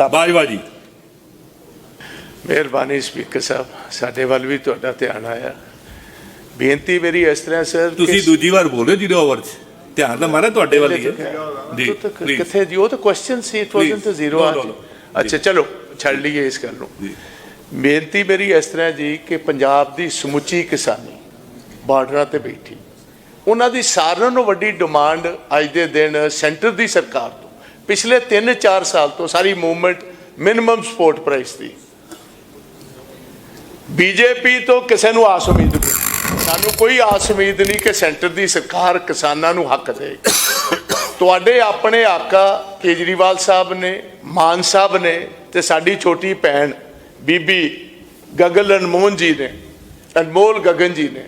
ਬਾਜਵਾ ਜੀ ਮਿਹਰਬਾਨੀ ਸਪੀਕਰ ਸਾਹਿਬ ਸਾਡੇ ਵੱਲ ਵੀ ਤੁਹਾਡਾ ਧਿਆਨ ਆਇਆ। ਬੇਨਤੀ ਮੇਰੀ ਇਸ ਤਰ੍ਹਾਂ ਸਰ ਤੁਸੀਂ ਦੂਜੀ ਵਾਰ ਬੋਲ ਰਹੇ ਜ਼ੀਰੋ ਓਵਰ 'ਚ। ਧਿਆਨ ਤਾਂ ਮਾਰਾ ਤੁਹਾਡੇ ਵੱਲ ਹੀ ਹੈ। ਜੀ. ਕਿੱਥੇ ਜੀ? ਉਹ ਤਾਂ ਕੁਐਸਚਨ ਸੀ ਇਟ ਵਾਸਨਟ. ਜ਼ੀਰੋ. ਅੱਛਾ ਚਲੋ ਛੱਡ ਲਈਏ ਇਸ ਗੱਲ ਨੂੰ। ਬੇਨਤੀ ਮੇਰੀ ਇਸ ਤਰ੍ਹਾਂ ਜੀ ਕਿ ਪੰਜਾਬ ਦੀ ਸਮੁੱਚੀ ਕਿਸਾਨੀ ਬਾਰਡਰਾਂ ਤੇ ਬੈਠੀ। ਉਹਨਾਂ ਦੀ ਸਾਰਿਆਂ ਨੂੰ ਵੱਡੀ ਡਿਮਾਂਡ ਅੱਜ ਦੇ ਦਿਨ ਸੈਂਟਰ ਦੀ ਸਰਕਾਰ ਪਿਛਲੇ 3-4 ਸਾਲ ਤੋਂ ਸਾਰੀ ਮੂਵਮੈਂਟ ਮਿਨੀਮਮ ਸਪੋਰਟ ਪ੍ਰਾਈਸ ਦੀ। ਬੀਜੇਪੀ ਤੋਂ ਕਿਸੇ ਨੂੰ ਆਸ ਉਮੀਦ ਨਹੀਂ। ਸਾਨੂੰ ਕੋਈ ਆਸ ਉਮੀਦ ਨਹੀਂ ਕਿ ਸੈਂਟਰ ਦੀ ਸਰਕਾਰ ਕਿਸਾਨਾਂ ਨੂੰ ਹੱਕ ਦੇਗੀ ਤੁਹਾਡੇ ਆਪਣੇ ਆਕਾ ਕੇਜਰੀਵਾਲ ਸਾਹਿਬ ਨੇ, ਮਾਨ ਸਾਹਿਬ ਨੇ ਤੇ ਸਾਡੀ ਛੋਟੀ ਭੈਣ ਬੀਬੀ ਗਗਨ ਅਨਮੋਹਨ ਜੀ ਨੇ, ਅਨਮੋਲ ਗਗਨ ਜੀ ਨੇ।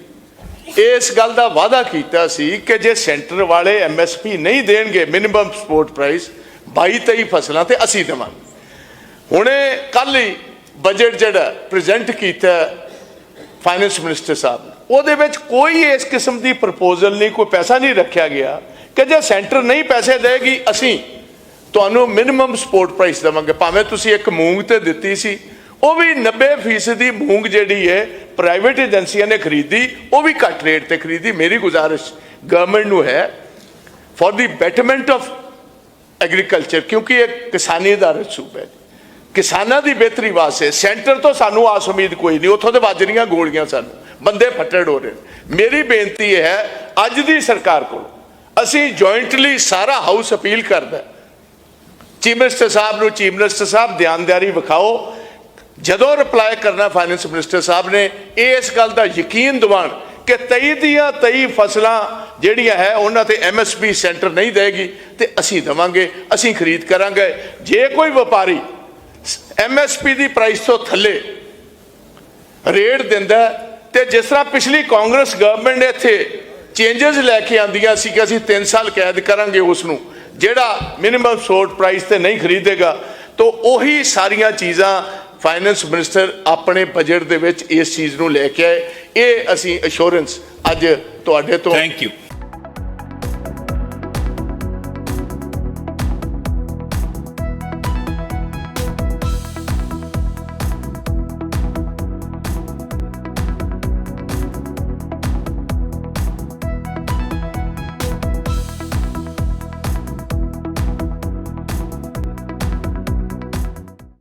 ਇਸ ਗੱਲ ਦਾ ਵਾਅਦਾ ਕੀਤਾ ਸੀ ਕਿ ਜੇ ਸੈਂਟਰ ਵਾਲੇ ਐਮਐਸਪੀ ਨਹੀਂ ਦੇਣਗੇ ਮਿਨੀਮਮ ਸਪੋਰਟ ਪ੍ਰਾਈਸ 22 23 ਫਸਲਾਂ ਤੇ ਅਸੀਂ ਦੇਵਾਂਗੇ। ਹੁਣੇ ਕੱਲ ਹੀ ਬਜਟ ਜਿਹੜਾ ਪ੍ਰੈਜ਼ੈਂਟ ਕੀਤਾ ਫਾਈਨੈਂਸ ਮਿਨਿਸਟਰ ਸਾਹਿਬ ਨੇ। ਉਹਦੇ ਵਿੱਚ ਕੋਈ ਇਸ ਕਿਸਮ ਦੀ ਪ੍ਰਪੋਜ਼ਲ ਨਹੀਂ, ਕੋਈ ਪੈਸਾ ਨਹੀਂ ਰੱਖਿਆ ਗਿਆ ਕਿ ਜੇ ਸੈਂਟਰ ਨਹੀਂ ਪੈਸੇ ਦੇਗੀ, ਅਸੀਂ ਤੁਹਾਨੂੰ ਮਿਨੀਮਮ ਸਪੋਰਟ ਪ੍ਰਾਈਸ ਦੇਵਾਂਗੇ। ਭਾਵੇਂ ਤੁਸੀਂ ਇੱਕ ਮੂੰਗ ਤੇ ਦਿੱਤੀ ਸੀ ਉਹ ਵੀ 90% ਦੀ ਮੂੰਗ ਜਿਹੜੀ ਹੈ ਪ੍ਰਾਈਵੇਟ ਏਜੰਸੀਆਂ ਨੇ ਖਰੀਦੀ, ਉਹ ਵੀ ਘੱਟ ਰੇਟ ਤੇ ਖਰੀਦੀ, ਮੇਰੀ ਗੁਜ਼ਾਰਿਸ਼ ਗਵਰਨਮੈਂਟ ਨੂੰ ਹੈ for the betterment of agriculture ਕਿਉਂਕਿ ਇਹ ਕਿਸਾਨੀ ਦਾ ਰਸੂਬ ਹੈ ਕਿਸਾਨਾਂ ਦੀ ਬਿਹਤਰੀ ਵਾਸਤੇ ਸੈਂਟਰ ਤੋਂ ਸਾਨੂੰ ਆਸ ਉਮੀਦ ਕੋਈ ਨਹੀਂ, ਉੱਥੋਂ ਤੇ ਵੱਜ ਰਹੀਆਂ ਗੋਲੀਆਂ ਸਾਨੂੰ, ਬੰਦੇ ਫੱਟੜ ਹੋ ਰਹੇ ਨੇ। ਮੇਰੀ ਬੇਨਤੀ ਇਹ ਹੈ, ਅੱਜ ਦੀ ਸਰਕਾਰ ਕੋਲ ਅਸੀਂ ਜੁਆਇੰਟਲੀ ਸਾਰਾ ਹਾਊਸ ਅਪੀਲ ਕਰਦਾ ਚੀਫ ਮਿਨਿਸਟਰ ਸਾਹਿਬ ਨੂੰ ਚੀਫ ਮਿਨਿਸਟਰ ਸਾਹਿਬ ਧਿਆਨਦਾਰੀ ਵਿਖਾਓ ਜਦੋਂ ਰਿਪਲਾਈ ਕਰਨਾ ਫਾਈਨੈਂਸ ਮਿਨਿਸਟਰ ਸਾਹਿਬ ਨੇ ਇਸ ਗੱਲ ਦਾ ਯਕੀਨ ਦਿਵਾਣ ਕਿ 23 ਦੀਆਂ 23 ਫਸਲਾਂ ਜਿਹੜੀਆਂ ਹੈ ਉਹਨਾਂ ਤੇ ਐਮਐਸਪੀ ਸੈਂਟਰ ਨਹੀਂ ਦੇਗੀ ਤੇ ਅਸੀਂ ਦੇਵਾਂਗੇ ਅਸੀਂ ਖਰੀਦ ਕਰਾਂਗੇ। ਜੇ ਕੋਈ ਵਪਾਰੀ ਐਮਐਸਪੀ ਦੀ ਪ੍ਰਾਈਸ ਤੋਂ ਥੱਲੇ ਰੇਟ ਦਿੰਦਾ ਹੈ, ਤੇ ਜਿਸ ਤਰ੍ਹਾਂ ਪਿਛਲੀ ਕਾਂਗਰਸ ਗਵਰਨਮੈਂਟ ਨੇ ਇੱਥੇ ਚੇਂਜਸ ਲੈ ਕੇ ਆਂਦੀਆਂ ਸੀ ਕਿ ਅਸੀਂ 3 ਸਾਲ ਕੈਦ ਕਰਾਂਗੇ ਉਸ ਨੂੰ ਜਿਹੜਾ ਮਿਨੀਮਮ ਸੋਰਟ ਪ੍ਰਾਈਸ ਤੇ ਨਹੀਂ ਖਰੀਦੇਗਾ ਤਾਂ ਉਹੀ ਸਾਰੀਆਂ ਚੀਜ਼ਾਂ ਫਾਈਨੈਂਸ ਮਿਨਿਸਟਰ ਆਪਣੇ ਬਜਟ ਦੇ ਵਿੱਚ ਇਸ ਚੀਜ਼ ਨੂੰ ਲੈ ਕੇ ਆਏ। ਇਹ ਅਸੀਂ ਅਸ਼ੋਰੈਂਸ ਅੱਜ ਤੁਹਾਡੇ ਤੋਂ ਥੈਂਕ ਯੂ